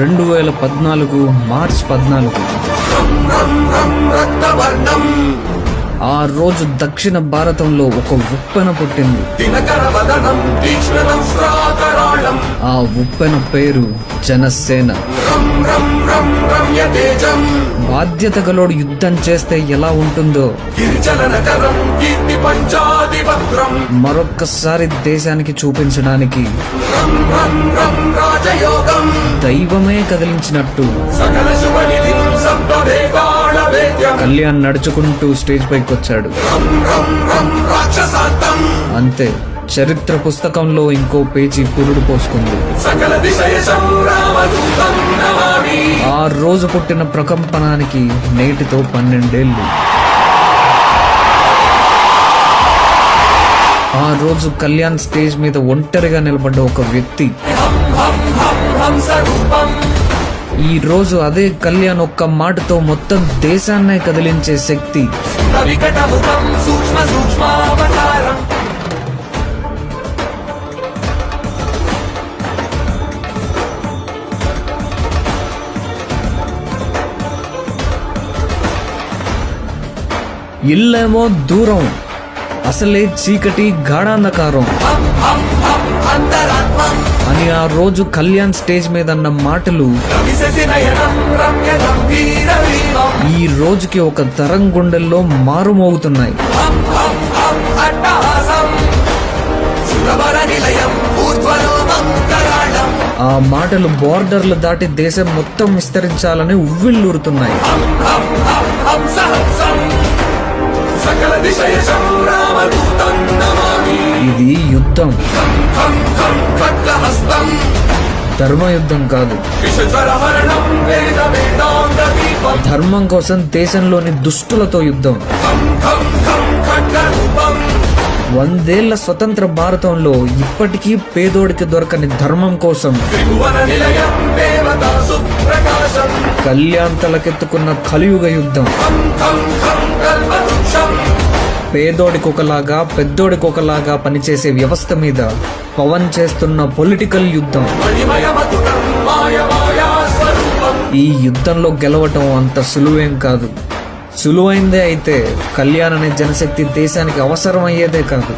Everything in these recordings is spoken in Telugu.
రెండు వేల పద్నాలుగు మార్చ్ పద్నాలుగు. ఆ రోజు దక్షిణ భారతంలో ఒక ఉప్పెన పుట్టింది. ఆ ఉప్పెన పేరు జనసేన. బాధ్యత గలోడు యుద్ధం చేస్తే ఎలా ఉంటుందో. మరొక్కసారి దేశానికి చూపించడానికి దైవమే కదిలించినట్టు. కళ్యాణ్ నడుచుకుంటూ స్టేజ్ పైకి వచ్చాడు అంతే చరిత్ర పుస్తకంలో ఇంకో పేజీ పురుడు పోసుకుంది. ఆ రోజు పుట్టిన ప్రకంపనానికి నేటితో పన్నెండేళ్ళు. ఆ రోజు కళ్యాణ్ స్టేజ్ మీద ఒంటరిగా నిలబడ్డ ఒక వ్యక్తి. ఈ రోజు అదే కళ్యాణ్ ఒక్క మాటతో మొత్తం దేశాన్నే కదిలించే శక్తి. ఇల్లేమో దూరం అసలే చీకటి గాఢాంధకారం. అంతరాత్మం. ఆ రోజు కళ్యాణ్ స్టేజ్ మీద అన్న మాటలు ఈ రోజుకి ఒక తరం గుండెల్లో మారుమోగుతున్నాయి. ఆ మాటలు బోర్డర్లు దాటి దేశం మొత్తం విస్తరించాలని ఉవ్విళ్ళూరుతున్నాయి. సకల ఇది యుద్ధం. ధర్మయుద్ధం కాదు. ధర్మం కోసం దేశంలోని దుష్టులతో యుద్ధం. వందేళ్ళ స్వతంత్ర భారతంలో ఇప్పటికీ పేదోడికి దొరకని ధర్మం కోసం కళ్యాణ్ తలకెత్తుకున్న కలియుగ యుద్ధం. పేదోడికి ఒకలాగా పెద్దోడికి ఒకలాగా పనిచేసే వ్యవస్థ మీద పవన్ చేస్తున్న పొలిటికల్ యుద్ధం. ఈ యుద్ధంలో గెలవటం అంత సులువేం కాదు. సులువైందే అయితే కళ్యాణ్ అనే జనశక్తి దేశానికి అవసరం అయ్యేదే కాదు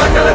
సకల